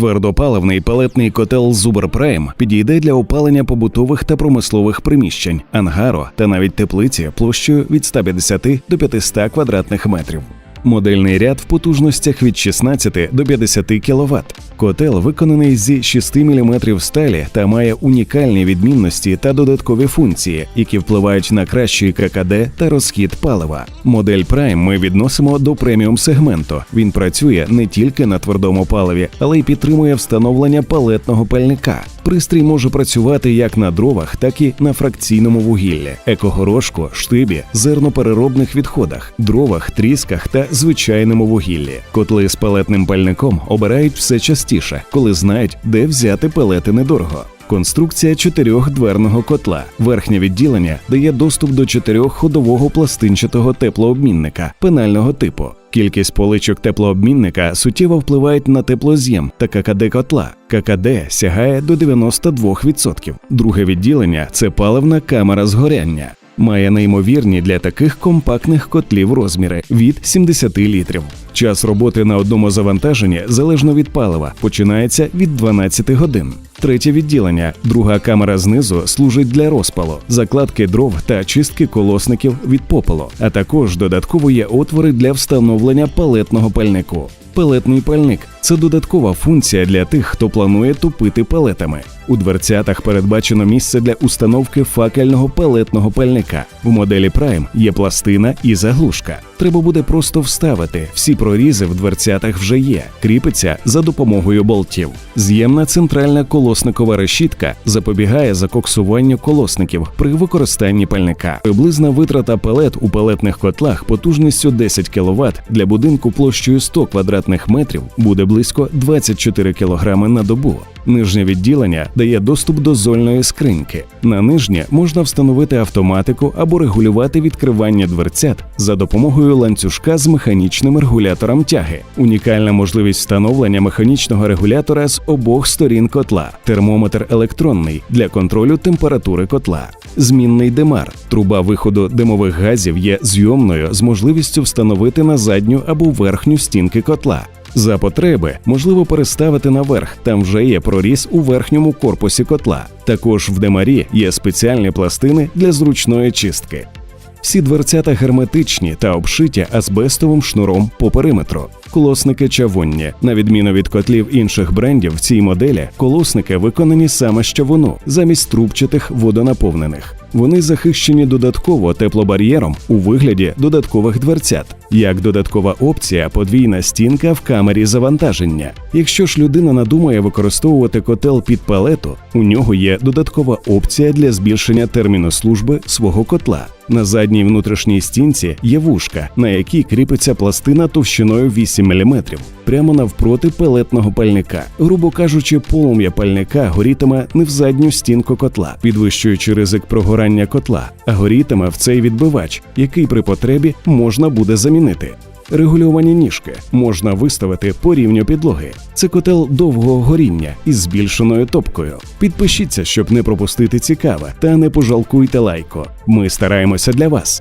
Твердопаливний палетний котел Зубер Прайм підійде для опалення побутових та промислових приміщень, ангару та навіть теплиці площею від 150 до 500 квадратних метрів. Модельний ряд в потужностях від 16 до 50 кВт. Котел виконаний зі 6 мм сталі та має унікальні відмінності та додаткові функції, які впливають на кращий ККД та розхід палива. Модель Prime ми відносимо до преміум сегменту. Він працює не тільки на твердому паливі, але й підтримує встановлення палетного пальника. Пристрій може працювати як на дровах, так і на фракційному вугіллі, екогорошку, штибі, зернопереробних відходах, дровах, трісках та звичайному вугіллі. Котли з пелетним пальником обирають все частіше, коли знають, де взяти пелети недорого. Конструкція чотирьохдверного котла. Верхнє відділення дає доступ до чотирьохходового пластинчатого теплообмінника пенального типу. Кількість поличок теплообмінника суттєво впливають на теплоз'єм та ККД котла. ККД сягає до 92%. Друге відділення це паливна камера згоряння. Має неймовірні для таких компактних котлів розміри від 70 літрів. Час роботи на одному завантаженні залежно від палива починається від 12 годин. Третє відділення, друга камера знизу служить для розпалу, закладки дров та чистки колосників від попелу, а також додатково є отвори для встановлення палетного пальнику. Пелетний пальник це додаткова функція для тих, хто планує тупити пелетами. У дверцятах передбачено місце для установки факельного пелетного пальника. В моделі Prime є пластина і заглушка. Треба буде просто вставити. Всі прорізи в дверцятах вже є. Кріпиться за допомогою болтів. З'ємна центральна колосникова решітка запобігає закоксуванню колосників при використанні пальника. Приблизна витрата пелет у пелетних котлах потужністю 10 кВт для будинку площею 100 квадратних метрів буде близько 24 кг на добу. Нижнє відділення дає доступ до зольної скриньки. На нижнє можна встановити автоматику або регулювати відкривання дверцят за допомогою ланцюжка з механічним регулятором тяги. Унікальна можливість встановлення механічного регулятора з обох сторін котла, термометр електронний для контролю температури котла. Змінний димар. Труба виходу димових газів є зйомною з можливістю встановити на задню або верхню стінки котла. За потреби можливо переставити наверх, там вже є проріз у верхньому корпусі котла. Також в демарі є спеціальні пластини для зручної чистки. Всі дверцята герметичні та обшиті азбестовим шнуром по периметру. Колосники чавунні. На відміну від котлів інших брендів, в цій моделі колосники виконані саме з чавуну, замість трубчатих водонаповнених. Вони захищені додатково теплобар'єром у вигляді додаткових дверцят. Як додаткова опція, подвійна стінка в камері завантаження. Якщо ж людина надумає використовувати котел під палету, у нього є додаткова опція для збільшення терміну служби свого котла. На задній внутрішній стінці є вушка, на якій кріпиться пластина товщиною 8 мм, прямо навпроти пелетного пальника. Грубо кажучи, полум'я пальника горітиме не в задню стінку котла, підвищуючи ризик прогорання котла, а горітиме в цей відбивач, який при потребі можна буде замінити. Регульовані ніжки можна виставити по рівню підлоги. Це котел довгого горіння із збільшеною топкою. Підпишіться, щоб не пропустити цікаве, та не пожалкуйте лайко. Ми стараємося для вас.